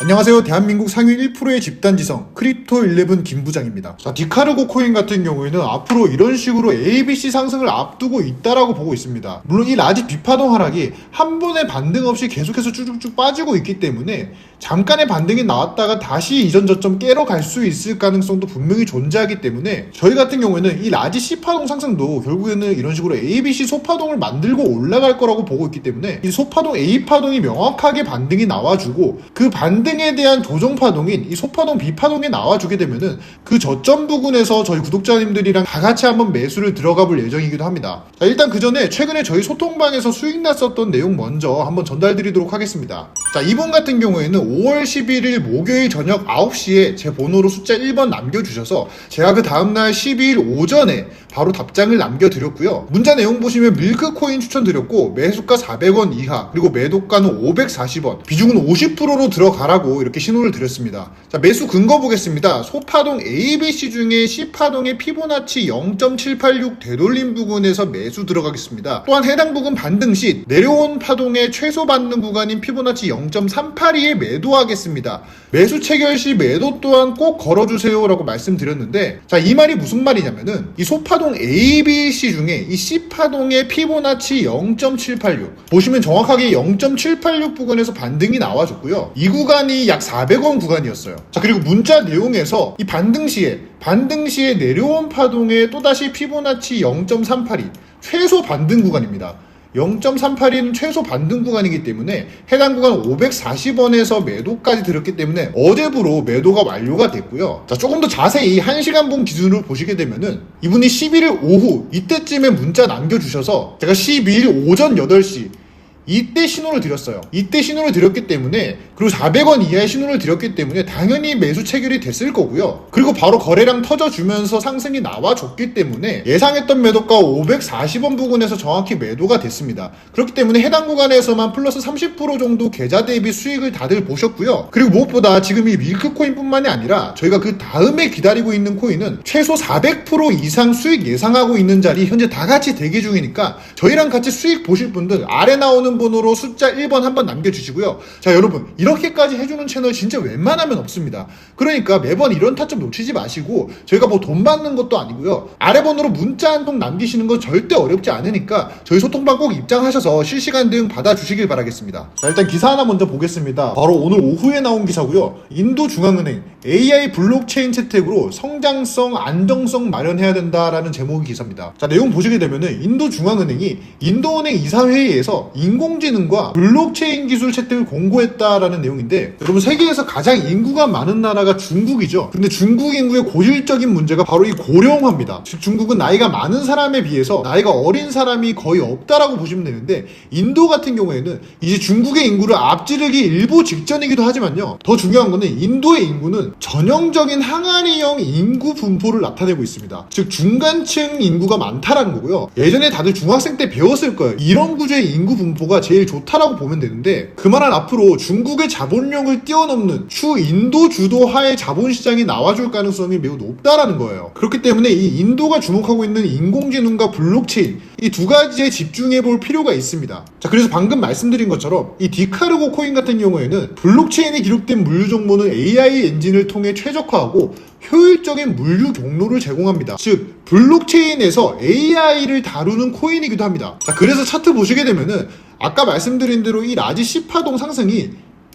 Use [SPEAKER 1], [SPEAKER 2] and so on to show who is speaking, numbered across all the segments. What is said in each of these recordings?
[SPEAKER 1] 안녕하세요. 대한민국 상위 1%의 집단지성 크립토 11 김부장입니다. 자, 디카르고 코인 같은 경우에는 앞으로 이런 식으로 ABC 상승을 앞두고 있다라고 보고 있습니다. 물론 이 라지 비파동 하락이 한 번의 반등 없이 계속해서 쭉쭉쭉 빠지고 있기 때문에 잠깐의 반등이 나왔다가 다시 이전 저점 깨러 갈 수 있을 가능성도 분명히 존재하기 때문에 저희 같은 경우에는 이 라지 C파동 상승도 결국에는 이런 식으로 ABC 소파동을 만들고 올라갈 거라고 보고 있기 때문에 이 소파동 A파동이 명확하게 반등이 나와주고 그 반등 에 대한 조정 파동인 이 소파동 B파동이 나와주게 되면은 그 저점 부근에서 저희 구독자님들이랑 다 같이 한번 매수를 들어가 볼 예정이기도 합니다. 자, 일단 그 전에 최근에 저희 소통방에서 수익 났었던 내용 먼저 한번 전달 드리도록 하겠습니다. 자, 이번 같은 경우에는 5월 11일 목요일 저녁 9시에 제 번호로 숫자 1번 남겨주셔서 제가 그 다음날 12일 오전에 바로 답장을 남겨드렸고요. 문자 내용 보시면 밀크코인 추천드렸고 매수가 400원 이하 그리고 매도가는 540원 비중은 50%로 들어가라 고 이렇게 신호를 드렸습니다. 자 매수 근거 보겠습니다. 소파동 ABC 중에 C파동의 피보나치 0.786 되돌림 부근에서 매수 들어가겠습니다. 또한 해당 부근 반등 시 내려온 파동의 최소 반등 구간인 피보나치 0.382에 매도하겠습니다. 매수 체결 시 매도 또한 꼭 걸어주세요라고 말씀드렸는데 자 이 말이 무슨 말이냐면은 이 소파동 ABC 중에 이 C파동의 피보나치 0.786 보시면 정확하게 0.786 부근에서 반등이 나와줬고요. 이 구간 이 약 400원 구간이었어요. 자 그리고 문자 내용에서 이 반등 시에 반등 시에 내려온 파동의 또다시 피보나치 0.382 최소 반등 구간입니다. 0.382는 최소 반등 구간이기 때문에 해당 구간 540원에서 매도까지 들었기 때문에 어제부로 매도가 완료가 됐고요. 자, 조금 더 자세히 1시간 분 기준으로 보시게 되면은 이분이 11일 오후 이때쯤에 문자 남겨주셔서 제가 12일 오전 8시 이때 신호를 드렸어요. 이때 신호를 드렸기 때문에 그리고 400원 이하의 신호를 드렸기 때문에 당연히 매수 체결이 됐을 거고요. 그리고 바로 거래량 터져주면서 상승이 나와줬기 때문에 예상했던 매도가 540원 부근에서 정확히 매도가 됐습니다. 그렇기 때문에 해당 구간에서만 플러스 30% 정도 계좌 대비 수익을 다들 보셨고요. 그리고 무엇보다 지금 이 밀크코인뿐만이 아니라 저희가 그 다음에 기다리고 있는 코인은 최소 400% 이상 수익 예상하고 있는 자리 현재 다 같이 대기 중이니까 저희랑 같이 수익 보실 분들 아래 나오는 번호로 숫자 1번 한번 남겨주시고요. 자 여러분 이렇게까지 해주는 채널 진짜 웬만하면 없습니다. 그러니까 매번 이런 타점 놓치지 마시고 저희가 뭐 돈 받는 것도 아니고요. 아래 번호로 문자 한 통 남기시는 건 절대 어렵지 않으니까 저희 소통방 꼭 입장하셔서 실시간 대응 받아주시길 바라겠습니다. 자 일단 기사 하나 먼저 보겠습니다. 바로 오늘 오후에 나온 기사고요. 인도 중앙은행 AI 블록체인 채택으로 성장성, 안정성 마련해야 된다라는 제목의 기사입니다. 자 내용 보시게 되면은 인도 중앙은행이 인도은행 이사회의에서 인공지능과 블록체인 기술 채택을 공고했다라는 내용인데 여러분 세계에서 가장 인구가 많은 나라가 중국이죠. 근데 중국 인구의 고질적인 문제가 바로 이 고령화입니다. 즉 중국은 나이가 많은 사람에 비해서 나이가 어린 사람이 거의 없다라고 보시면 되는데 인도 같은 경우에는 이제 중국의 인구를 앞지르기 일보 직전이기도 하지만요. 더 중요한 거는 인도의 인구는 전형적인 항아리형 인구 분포를 나타내고 있습니다. 즉 중간층 인구가 많다라는 거고요. 예전에 다들 중학생 때 배웠을 거예요. 이런 구조의 인구 분포가 제일 좋다라고 보면 되는데 그만한 앞으로 중국의 자본력을 뛰어넘는 추 인도 주도하의 자본시장이 나와줄 가능성이 매우 높다라는 거예요. 그렇기 때문에 이 인도가 주목하고 있는 인공지능과 블록체인 이 두 가지에 집중해 볼 필요가 있습니다. 자, 그래서 방금 말씀드린 것처럼 이 디카르고 코인 같은 경우에는 블록체인이 기록된 물류 정보는 AI 엔진을 통해 최적화하고 효율적인 물류 경로를 제공합니다. 즉, 블록체인에서 AI를 다루는 코인이기도 합니다. 자, 그래서 차트 보시게 되면은 아까 말씀드린 대로 이 라지 C파동 상승이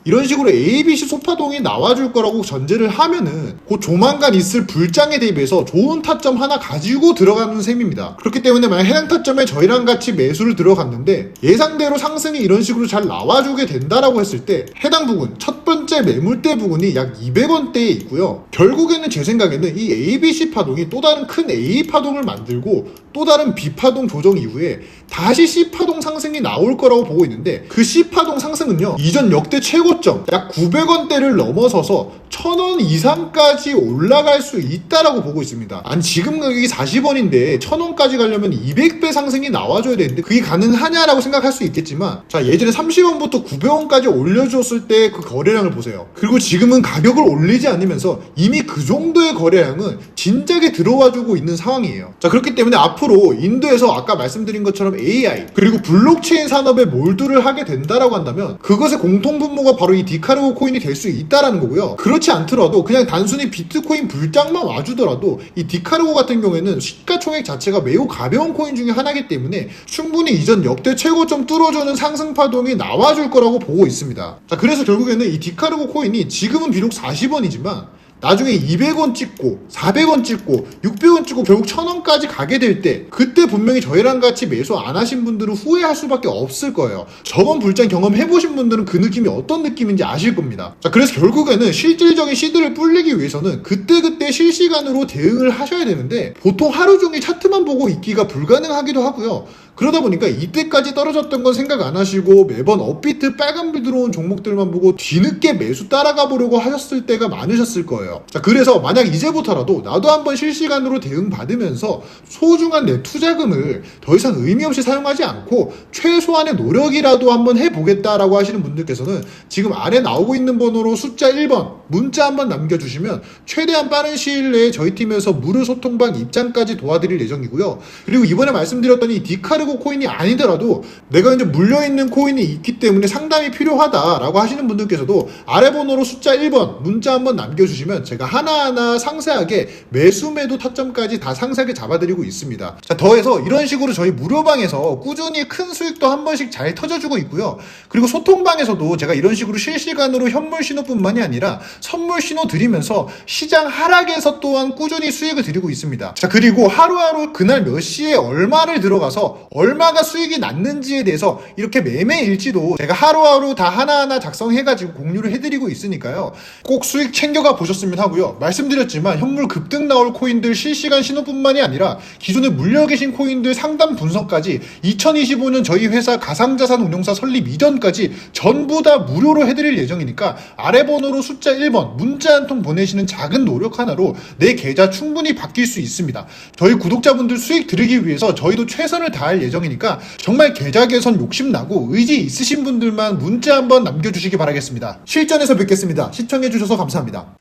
[SPEAKER 1] 이런 식으로 ABC 소파동이 나와줄 거라고 전제를 하면은 곧 조만간 있을 불장에 대비해서 좋은 타점 하나 가지고 들어가는 셈입니다. 그렇기 때문에 만약 해당 타점에 저희랑 같이 매수를 들어갔는데 예상대로 상승이 이런 식으로 잘 나와주게 된다라고 했을 때 해당 부분 첫 번째 매물대 부분이 약 200원대에 있고요. 결국에는 제 생각에는 이 ABC 파동이 또 다른 큰 A 파동을 만들고 또 다른 B 파동 조정 이후에 다시 C 파동 상승이 나올 거라고 보고 있는데 그 C 파동 상승은요 이전 역대 최고 점 약 900원대를 넘어서서 1000원 이상까지 올라갈 수 있다라고 보고 있습니다. 아니 지금 가격이 40원인데 1000원까지 가려면 200배 상승이 나와줘야 되는데 그게 가능하냐라고 생각할 수 있겠지만 자 예전에 30원부터 900원까지 올려줬을 때 그 거래량 거래량을 보세요. 그리고 지금은 가격을 올리지 않으면서 이미 그 정도의 거래량은 진작에 들어와주고 있는 상황이에요. 자, 그렇기 때문에 앞으로 인도에서 아까 말씀드린 것처럼 AI 그리고 블록체인 산업에 몰두를 하게 된다라고 한다면 그것의 공통 분모가 바로 이 디카르고 코인이 될 수 있다라는 거고요. 그렇지 않더라도 그냥 단순히 비트코인 불장만 와주더라도 이 디카르고 같은 경우에는 시가총액 자체가 매우 가벼운 코인 중에 하나이기 때문에 충분히 이전 역대 최고점 뚫어주는 상승 파동이 나와줄 거라고 보고 있습니다. 자, 그래서 결국에는 이 디카르고 코인이 지금은 비록 40원이지만 나중에 200원 찍고 400원 찍고 600원 찍고 결국 1000원까지 가게 될 때 그때 분명히 저희랑 같이 매수 안 하신 분들은 후회할 수밖에 없을 거예요. 저번 불장 경험 해 보신 분들은 그 느낌이 어떤 느낌인지 아실 겁니다. 자, 그래서 결국에는 실질적인 시드를 불리기 위해서는 그때그때 실시간으로 대응을 하셔야 되는데 보통 하루 종일 차트만 보고 있기가 불가능하기도 하고요. 그러다 보니까 이때까지 떨어졌던 건 생각 안 하시고 매번 업비트 빨간불 들어온 종목들만 보고 뒤늦게 매수 따라가 보려고 하셨을 때가 많으셨을 거예요. 자, 그래서 만약 이제부터라도 나도 한번 실시간으로 대응 받으면서 소중한 내 투자금을 더 이상 의미 없이 사용하지 않고 최소한의 노력이라도 한번 해보겠다라고 하시는 분들께서는 지금 아래 나오고 있는 번호로 숫자 1번 문자 한번 남겨주시면 최대한 빠른 시일 내에 저희 팀에서 무료 소통방 입장까지 도와드릴 예정이고요. 그리고 이번에 말씀드렸던 이 디카르 고 코인이 아니더라도 내가 이제 물려있는 코인이 있기 때문에 상담이 필요하다라고 하시는 분들께서도 아래 번호로 숫자 1번 문자 한번 남겨주시면 제가 하나하나 상세하게 매수 매도 타점까지 다 상세하게 잡아드리고 있습니다. 자, 더해서 이런 식으로 저희 무료방에서 꾸준히 큰 수익도 한 번씩 잘 터져주고 있고요. 그리고 소통방에서도 제가 이런 식으로 실시간으로 현물 신호뿐만이 아니라 선물 신호 드리면서 시장 하락에서 또한 꾸준히 수익을 드리고 있습니다. 자, 그리고 하루하루 그날 몇 시에 얼마를 들어가서 얼마가 수익이 났는지에 대해서 이렇게 매매 일지도 제가 하루하루 다 하나하나 작성해가지고 공유를 해드리고 있으니까요. 꼭 수익 챙겨가 보셨으면 하고요. 말씀드렸지만 현물 급등 나올 코인들 실시간 신호뿐만이 아니라 기존에 물려 계신 코인들 상담 분석까지 2025년 저희 회사 가상자산 운용사 설립 이전까지 전부 다 무료로 해드릴 예정이니까 아래 번호로 숫자 1번 문자 한 통 보내시는 작은 노력 하나로 내 계좌 충분히 바뀔 수 있습니다. 저희 구독자분들 수익 드리기 위해서 저희도 최선을 다할 예정이니까 정말 계좌 개선 욕심나고 의지 있으신 분들만 문자 한번 남겨주시기 바라겠습니다. 실전에서 뵙겠습니다. 시청해주셔서 감사합니다.